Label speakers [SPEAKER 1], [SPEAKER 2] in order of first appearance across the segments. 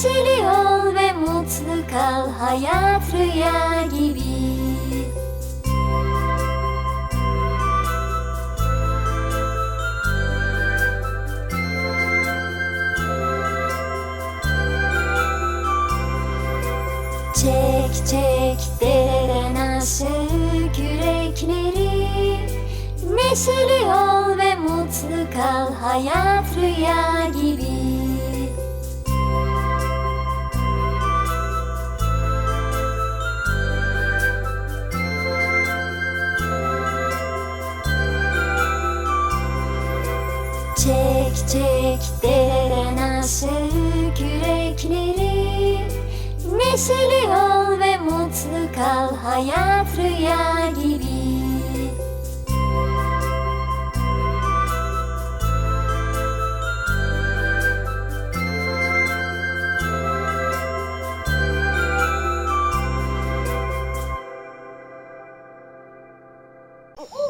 [SPEAKER 1] Neşeli ol ve mutlu kal hayat rüya gibi. Çek çek dereden aşık yürekleri. Neşeli ol ve mutlu kal hayat rüya Çek çek deren aşık yürekleri Neşeli ol ve mutlu kal hayat rüya gibi Oh!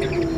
[SPEAKER 1] Thank you.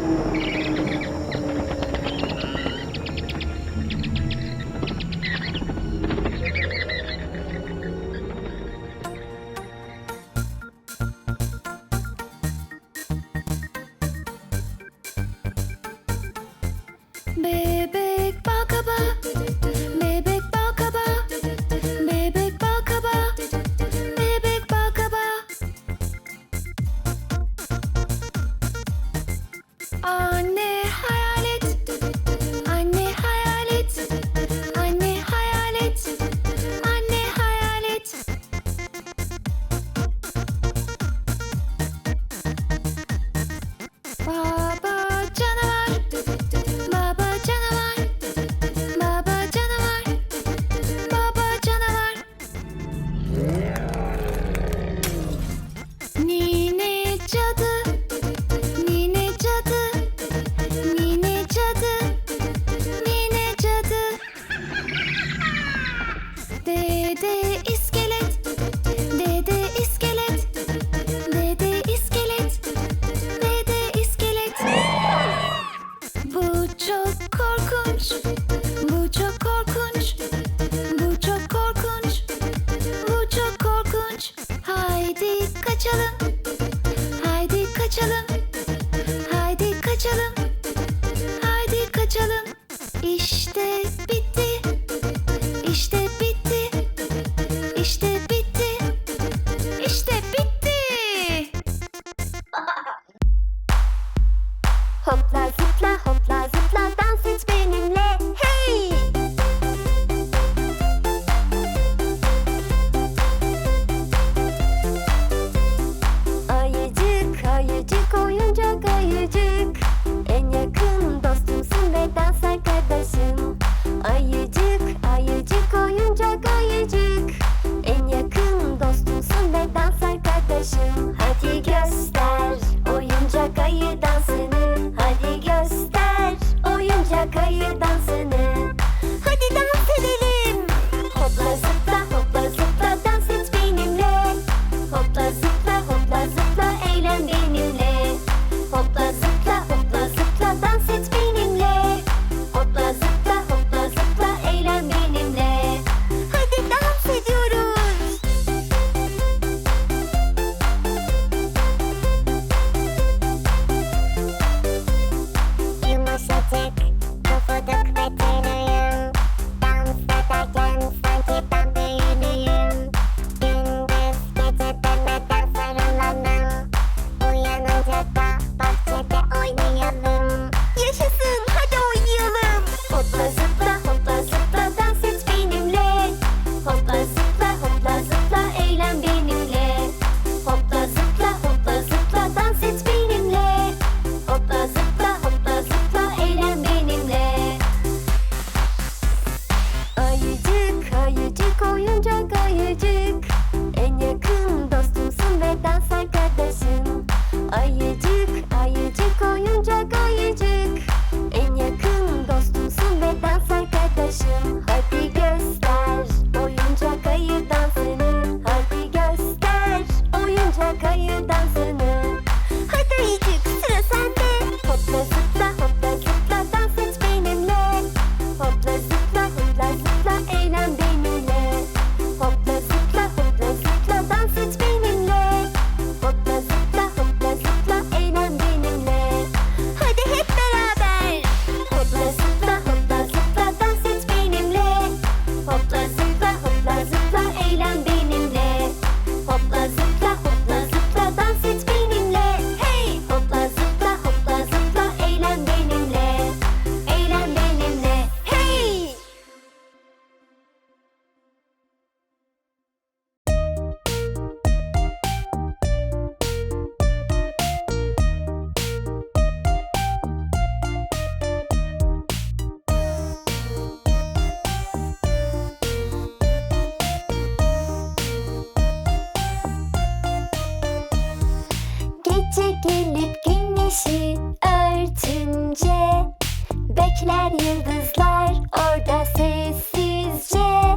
[SPEAKER 2] Gelip güneşi örtünce Bekler yıldızlar orada sessizce.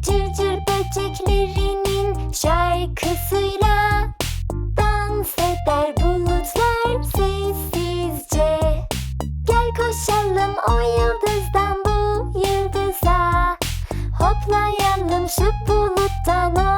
[SPEAKER 2] Cırcır böceklerinin şarkısıyla Dans eder bulutlar sessizce. Gel koşalım o yıldızdan bu yıldıza Hoplayalım şu buluttan o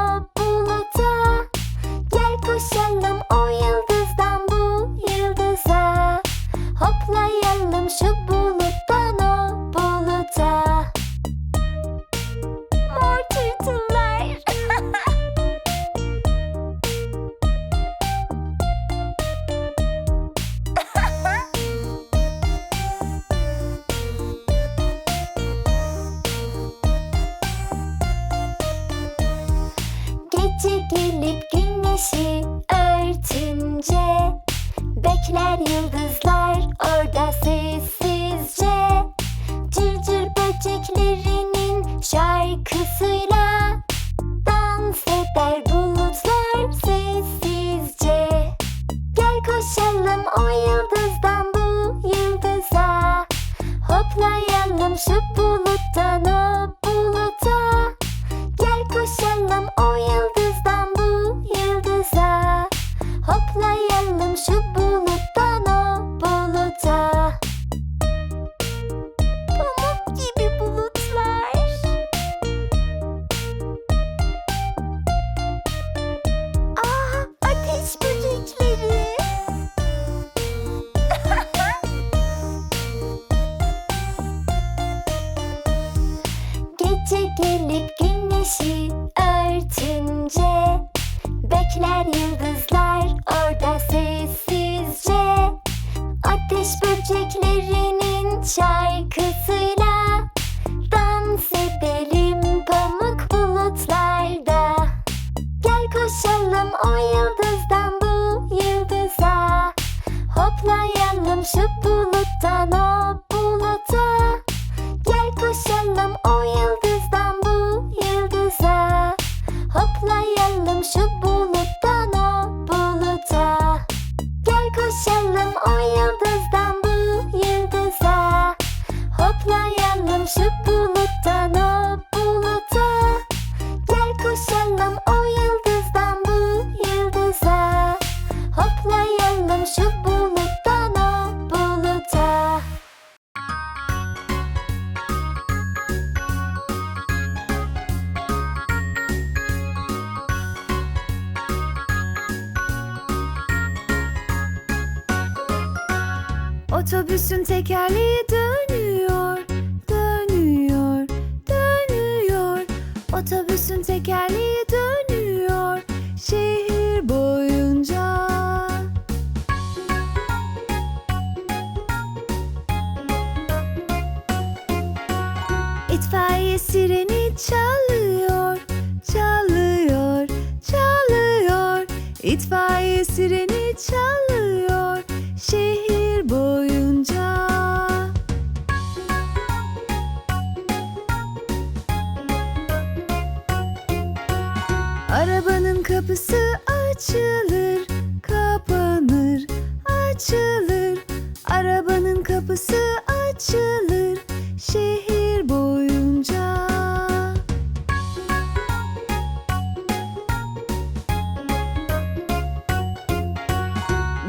[SPEAKER 2] Bekler yıldızlar orada sessizce Cırcır böceklerinin şarkısıyla Dans eder bulutlar sessizce. Gel koşalım o yıldızdan bu yıldıza Hoplayalım şu buluttan o o yıldızdan bu yıldıza Hoplayalım şu buluttan o buluta. Gel koşalım o yıldızdan bu yıldıza Hoplayalım şu buluttan o buluta. Gel koşalım o yıldızdan bu yıldıza Hoplayalım şu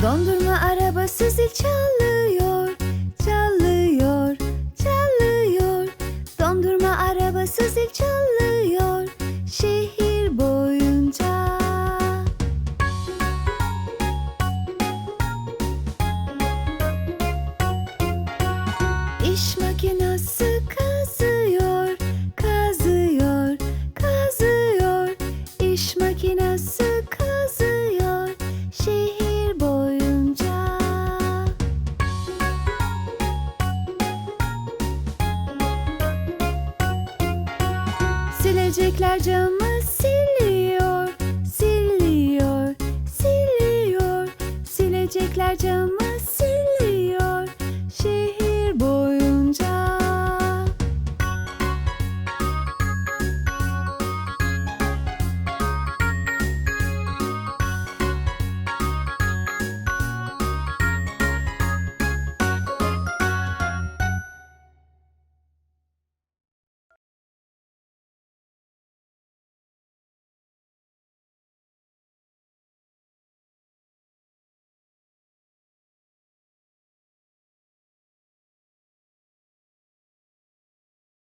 [SPEAKER 1] Dondurma arabası zil çalıyor, Belgium!